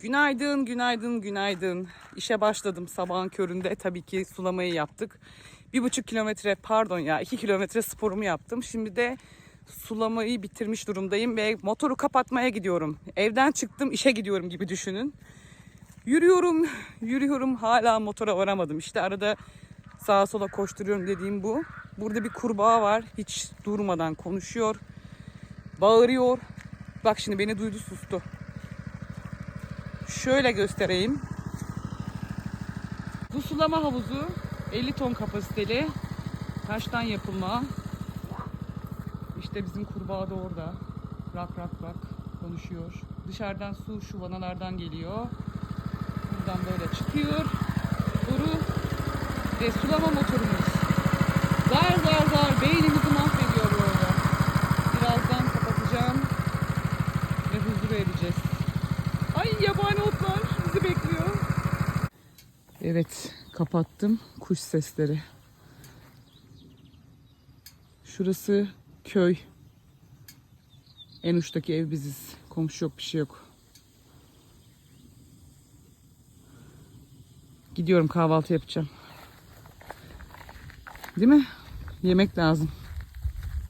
Günaydın, günaydın, günaydın. İşe başladım sabahın köründe. Tabii ki sulamayı yaptık. Bir buçuk kilometre, pardon ya iki kilometre sporumu yaptım. Şimdi de sulamayı bitirmiş durumdayım ve motoru kapatmaya gidiyorum. Evden çıktım, işe gidiyorum gibi düşünün. Yürüyorum, yürüyorum. Hala motora varamadım. İşte arada sağa sola koşturuyorum dediğim bu. Burada bir kurbağa var. Hiç durmadan konuşuyor. Bağırıyor. Bak şimdi beni duydu sustu. Şöyle göstereyim. Bu sulama havuzu 50 ton kapasiteli. Taştan yapılma. İşte bizim kurbağa da orada. Rak rak rak konuşuyor. Dışarıdan su şu vanalardan geliyor. Buradan böyle çıkıyor. Boru ve sulama motorumuz. Zar zar zar beynimizi mahvediyor böyle. Birazdan kapatacağım ve huzur ereceğiz. Yabani otlar bizi bekliyor. Evet kapattım kuş sesleri. Şurası köy. En uçtaki ev biziz. Komşu yok bir şey yok. Gidiyorum kahvaltı yapacağım. Değil mi? Yemek lazım.